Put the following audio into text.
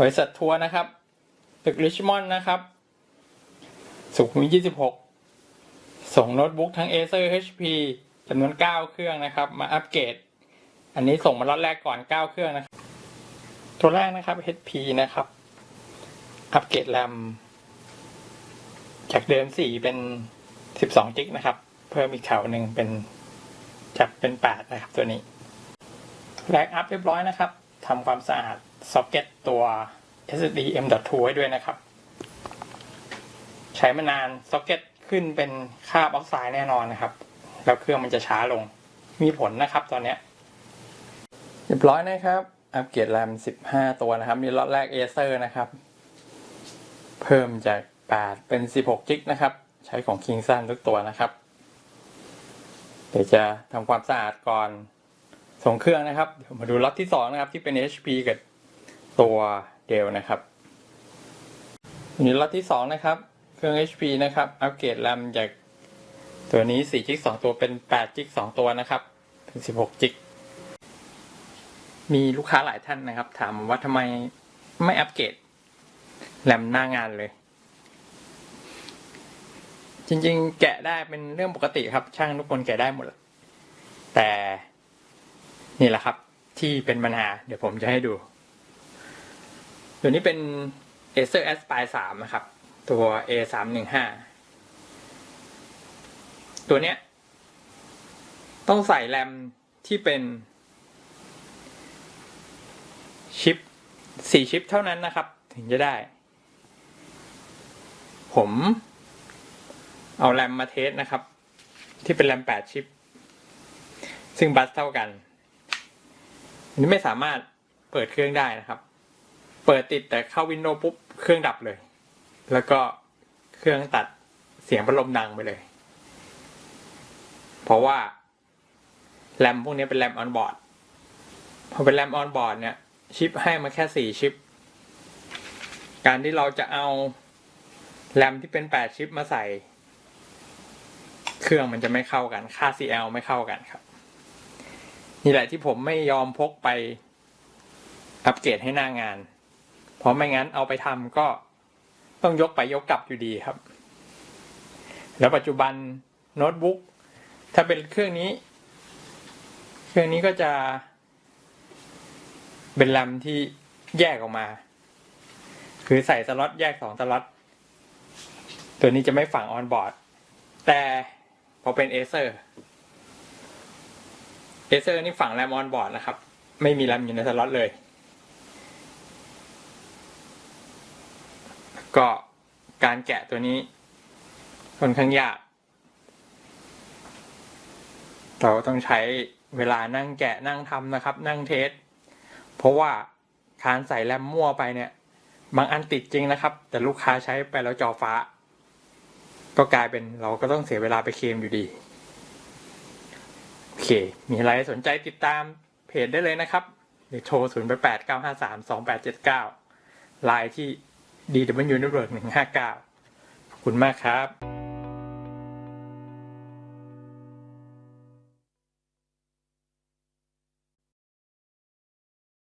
บริษัททัวร์นะครับตึกริชมอนด์นะครับ สุขุมวิท26 ส่งโน้ตบุ๊กทั้ง Acer HP จำนวน 9 เครื่องนะครับ มาอัปเกรด อันนี้ส่งมาล็อตแรกก่อน 9 เครื่องนะครับ ตัวแรกนะครับ HP นะครับ อัปเกรดแรมจากเดิม 4 เป็น 12 จิกนะครับ เพิ่มอีกแถวหนึ่งเป็นจากเป็น 8 นะครับตัวนี้ แรกอัพเรียบร้อยนะครับ ทำความสะอาดซ็อกเก็ตตัว SSD M.2 ไว้ด้วยนะครับ ใช้มานานซ็อกเก็ตขึ้นเป็นคาบออกไซด์แน่นอนนะครับ แล้วเครื่องมันจะช้าลง มีผลนะครับตอนเนี้ยเรียบร้อยนะครับ อัปเกรดแรม 15 ตัวนะครับนี่ล็อตแรก Acer นะครับ เพิ่มจาก 8 เป็น 16จิกนะครับ ใช้ของ Kingston ทุกตัวนะครับ เดี๋ยวจะทำความสะอาดก่อน ส่งเครื่องนะครับเดี๋ยวมาดูล็อตที่2นะครับ ที่เป็น HP กับตัวเดลนะครับอันนี้ล็อตที่2นะครับ เครื่อง HP นะครับ อัปเกรดแรมจากตัวนี้4จิก2ตัวเป็น8จิก2ตัวนะครับ เป็น 16จิกมีลูกค้าหลายท่านนะครับ ถามว่าทำไมไม่อัปเกรดแรมหน้างานเลย จริงๆ แกะได้เป็นเรื่องปกติครับ ช่างทุกคนแกะได้หมด แต่ นี่แหละครับที่เป็นปัญหา เดี๋ยวผมจะให้ดู ตัวนี้เป็น Acer Aspire 3 นะครับ ตัว A 3 1 5 ตัวเนี้ย ต้องใส่แรมที่เป็น ชิปสี่ชิปเท่านั้นนะครับ ถึงจะได้ ผม เอาแรมมาเทสนะครับ ที่เป็นแรมแปดชิป ซึ่งบัสเท่ากัน อันนี้ไม่สามารถเปิดเครื่องได้นะครับ เปิดติดแต่เข้าวินโดว์ปุ๊บเครื่องดับเลย แล้วก็เครื่องตัดเสียงพัดลมดังไปเลย เพราะว่าแรมพวกนี้เป็นแรมออนบอร์ดพอเป็นแรมออนบอร์ดเนี่ย ชิปให้มาแค่สี่ชิป การที่เราจะเอาแรมที่เป็นแปดชิปมาใส่ เครื่องมันจะไม่เข้ากัน ค่า CL ไม่เข้ากันครับ นี่แหละที่ผมไม่ยอมพกไปอัปเกรดให้หน้างาน เพราะไม่งั้นเอาไปทำก็ต้องยกไปยกกลับอยู่ดีครับ แล้วปัจจุบันโน้ตบุ๊กถ้าเป็นเครื่องนี้ เครื่องนี้ก็จะ เป็นแรมที่แยกออกมา คือใส่สล็อตแยกสองสล็อต ตัวนี้จะไม่ฝังออนบอร์ด แต่พอเป็นเอเซอร์ Acer Acer นี่ฝังแรมออนบอร์ดนะครับ ไม่มีแรมอยู่ในสล็อตเลย ก็การแกะตัวนี้ค่อนข้างยาก เราต้องใช้เวลานั่งแกะนั่งทำนะครับ นั่งเทส เพราะว่าการใส่แรมมั่วไปเนี่ย บางอันติดจริงนะครับ แต่ลูกค้าใช้ไปแล้วจอฟ้า ก็กลายเป็นเราก็ต้องเสียเวลาไปเคลมอยู่ดี เค มีอะไรสนใจติดตามเพจได้เลยนะครับหรือโทร 0 8 8 9 5 3 2 8 7 9 ไลน์ที่ DW Network 159 ขอบคุณมากครับ